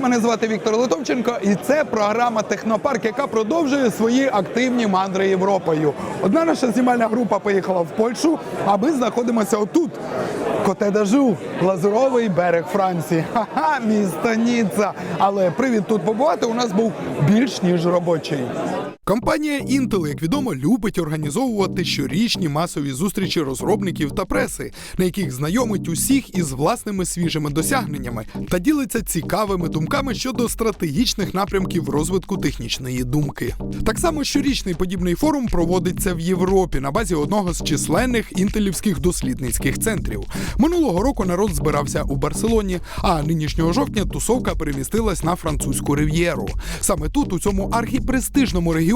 Мене звати Віктор Литовченко, і це програма Технопарк, яка продовжує свої активні мандри Європою. Одна наша знімальна група поїхала в Польщу, а ми знаходимося отут. Коте-дажу, лазуровий берег Франції. Ха-ха, місто Ніцца. Але привід тут побувати у нас був більш ніж робочий. Компанія Intel, як відомо, любить організовувати щорічні масові зустрічі розробників та преси, на яких знайомить усіх із власними свіжими досягненнями та ділиться цікавими думками щодо стратегічних напрямків розвитку технічної думки. Так само щорічний подібний форум проводиться в Європі на базі одного з численних інтелівських дослідницьких центрів. Минулого року народ збирався у Барселоні, а нинішнього жовтня тусовка перемістилась на французьку рив'єру. Саме тут, у цьому архіпрестижному регіоні,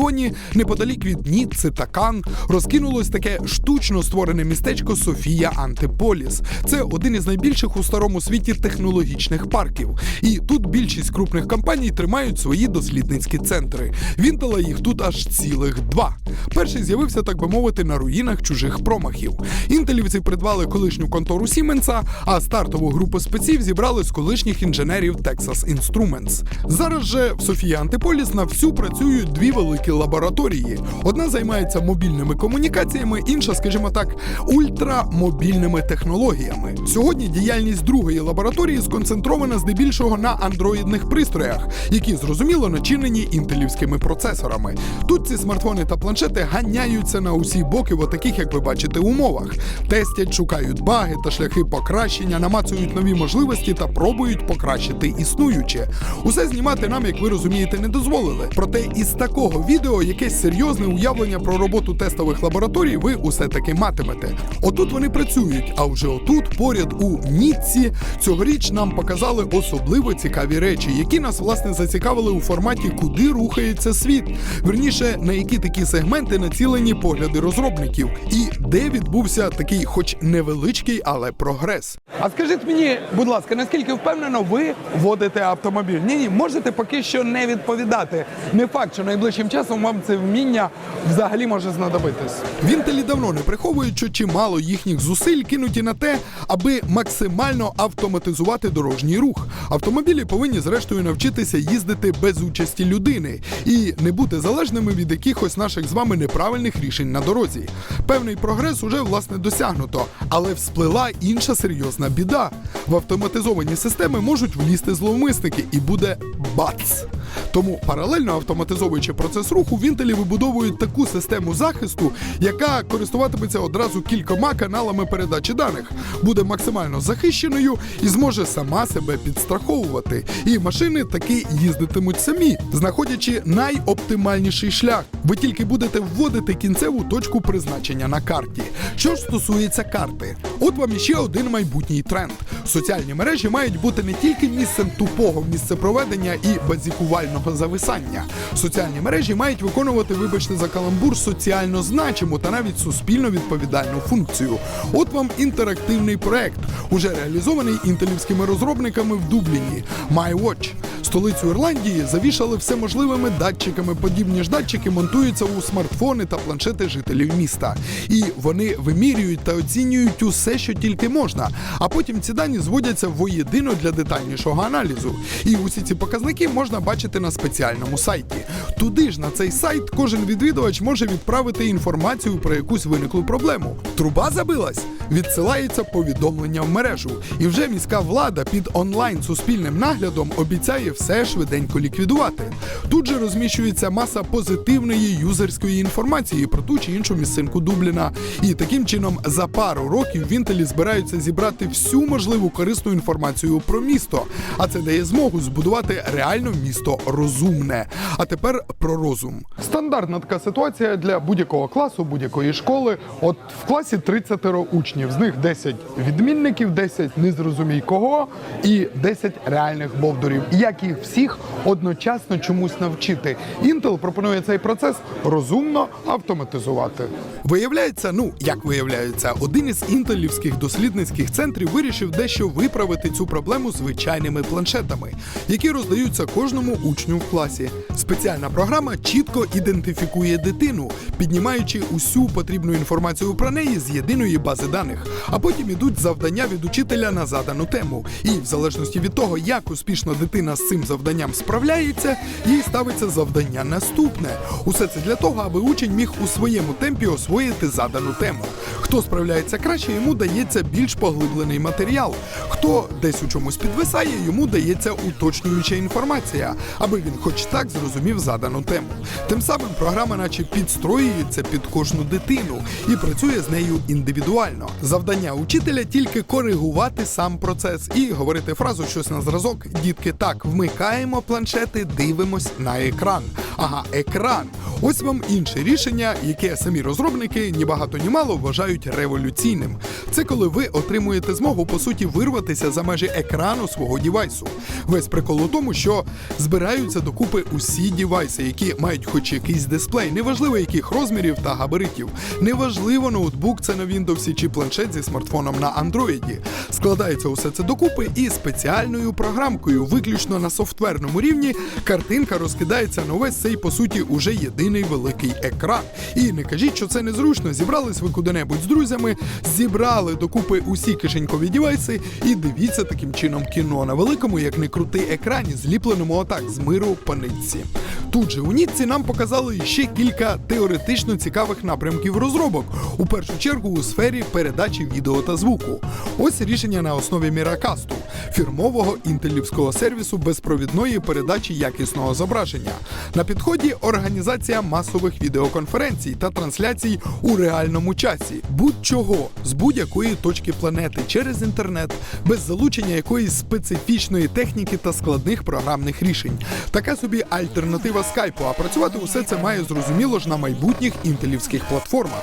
неподалік від Ніцци та Кан, розкинулось таке штучно створене містечко Софія Антиполіс. Це один із найбільших у старому світі технологічних парків. І тут більшість крупних компаній тримають свої дослідницькі центри. Вінтела їх тут аж цілих два. Перший з'явився, так би мовити, на руїнах чужих промахів. Інтелівці придбали колишню контору Сіменса, а стартову групу спеців зібрали з колишніх інженерів Texas Instruments. Зараз же в Софії Антиполіс на всю працюють дві великі лабораторії. Одна займається мобільними комунікаціями, інша, скажімо так, ультрамобільними технологіями. Сьогодні діяльність другої лабораторії сконцентрована здебільшого на андроїдних пристроях, які зрозуміло начинені інтелівськими процесорами. Тут ці смартфони та планшети ганяються на усі боки в отаких, як ви бачите, умовах. Тестять, шукають баги та шляхи покращення, намацують нові можливості та пробують покращити існуюче. Усе знімати нам, як ви розумієте, не дозволили. Проте із такого відео якесь серйозне уявлення про роботу тестових лабораторій ви усе таки матимете. Отут вони працюють, а вже отут, поряд у Ніцці, цьогоріч нам показали особливо цікаві речі, які нас власне зацікавили у форматі, куди рухається світ. Верніше, на які такі сегменти націлені погляди розробників, і де відбувся такий, хоч невеличкий, але прогрес. А скажіть мені, будь ласка, наскільки впевнено ви водите автомобіль? Ні, ні, можете поки що не відповідати. Не факт, що найближчим часом вам це вміння взагалі може знадобитись. Вінтелі давно не приховують, що чимало їхніх зусиль кинуті на те, аби максимально автоматизувати дорожній рух. Автомобілі повинні зрештою навчитися їздити без участі людини і не бути залежними від якихось наших з вами неправильних рішень на дорозі. Певний прогрес уже власне досягнуто, але всплила інша серйозна біда. В автоматизовані системи можуть влізти зловмисники, і буде бац. Тому паралельно автоматизовуючи процес руху, в Інтелі вибудовують таку систему захисту, яка користуватиметься одразу кількома каналами передачі даних, буде максимально захищеною і зможе сама себе підстраховувати. І машини таки їздитимуть самі, знаходячи найоптимальніший шлях. Ви тільки будете вводити кінцеву точку призначення на карті. Що ж стосується карти, от вам іще один майбутній тренд. Соціальні мережі мають бути не тільки місцем тупого місцепроведення і базікувального зависання. Соціальні мережі мають виконувати, вибачте за каламбур, соціально значиму та навіть суспільно відповідальну функцію. От вам інтерактивний проект, уже реалізований інтелівськими розробниками в Дубліні. MyWatch. Столицю Ірландії завішали всеможливими датчиками. Подібні ж датчики монтуються у смартфони та планшети жителів міста. І вони вимірюють та оцінюють усе, що тільки можна. А потім ці дані зводяться воєдино для детальнішого аналізу. І усі ці показники можна бачити на спеціальному сайті. Туди ж на цей сайт кожен відвідувач може відправити інформацію про якусь виниклу проблему. Труба забилась, відсилається повідомлення в мережу. І вже міська влада під онлайн суспільним наглядом обіцяє все швиденько ліквідувати. Тут же розміщується маса позитивної юзерської інформації про ту чи іншу місцинку Дубліна. І таким чином за пару років в Інтелі збираються зібрати всю можливу корисну інформацію про місто. А це дає змогу збудувати реально місто розумне. А тепер про розум. Стандартна така ситуація для будь-якого класу, будь-якої школи. От в класі 30 учнів, з них 10 відмінників, 10 незрозумій кого і 10 реальних бовдурів. Як їх всіх одночасно чомусь навчити. Intel пропонує цей процес розумно автоматизувати. Виявляється, ну як виявляється, один із інтелівських дослідницьких центрів вирішив дещо виправити цю проблему звичайними планшетами, які роздаються кожному учню в класі. Спеціальна програма чітко ідентифікує дитину, піднімаючи усю потрібну інформацію про неї з єдиної бази даних, а потім ідуть завдання від учителя на задану тему. І в залежності від того, як успішно дитина з цим завданням справляється, їй ставиться завдання наступне. Усе це для того, аби учень міг у своєму темпі освоїти задану тему. Хто справляється краще, йому дається більш поглиблений матеріал. Хто десь у чомусь підвисає, йому дається уточнююча інформація, аби він хоч так зрозумів задану тему. Тим самим програма, наче підстроюється під кожну дитину і працює з нею індивідуально. Завдання учителя тільки коригувати сам процес і говорити фразу щось на зразок. Дітки, так, вмикаємо планшети, дивимось на екран. Ага, екран. Ось вам інше рішення, яке самі розробники ні багато ні мало вважають революційним. Це коли ви отримуєте змогу по суті вирватися за межі екрану свого дівайсу. Весь прикол у тому, що збираються докупи усі дівайси, які мають хоч якийсь дисплей, неважливо яких розмірів та габаритів. Неважливо, ноутбук це на Windows чи планшет зі смартфоном на Android. Складається усе це докупи і спеціальною програмкою, виключно на софтверному рівні, картинка розкидається на увесь цей по суті уже єдиний великий екран. І не кажіть, що це незручно. Зібрались ви куди-небудь з друзями, зібрали докупи усі кишенькові дівайси і дивіться таким чином кіно на великому, як не крутий екрані, зліпленому отак з миру по нитці. Тут же у Ніцці нам показали ще кілька теоретично цікавих напрямків розробок, у першу чергу у сфері передачі відео та звуку. Ось рішення на основі Міракасту, фірмового інтелівського сервісу безпровідної передачі якісного зображення. На підході організація масових відеоконференцій та трансляцій у реальному часі, будь-чого з будь-якої точки планети через інтернет, без залучення якоїсь специфічної техніки та складних програмних рішень. Така собі альтернатива скайпу, а працювати усе це має зрозуміло ж на майбутніх інтелівських платформах.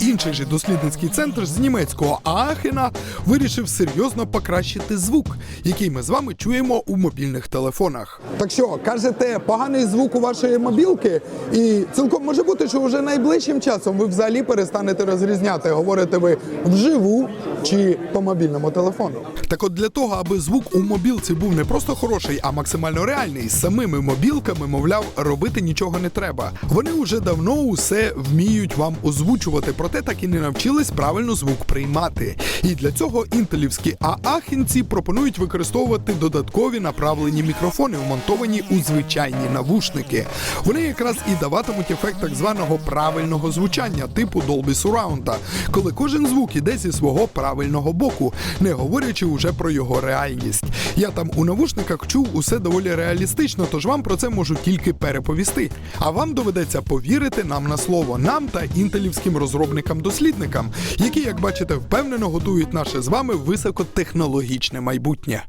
Інший же дослідницький центр з німецького Аахена вирішив серйозно покращити звук, який ми з вами чуємо у мобільних телефонах. Так що кажете, поганий звук у вашої мобілки, і цілком може бути, що вже найближчим часом ви взагалі перестанете розрізняти, говорите ви вживу чи по мобільному телефону. Так от для того, аби звук у мобілці був не просто хороший, а максимально реальний, самими мобілками, мовляв, робити нічого не треба. Вони вже давно усе вміють вам озвучувати, проте так і не навчились правильно звук приймати. І для цього інтелівські аахінці пропонують використовувати додаткові направлені мікрофони, вмонтовані у звичайні навушники. Вони якраз і даватимуть ефект так званого правильного звучання, типу Dolby Surround, коли кожен звук іде зі свого правильного боку, не говорячи уже про його реальність. Я там у навушниках чув усе доволі реалістично, тож вам про це можу тільки переповісти. А вам доведеться повірити нам на слово, нам та інтелівським розробникам-дослідникам, які, як бачите, впевнено готують наше з вами високотехнологічне майбутнє.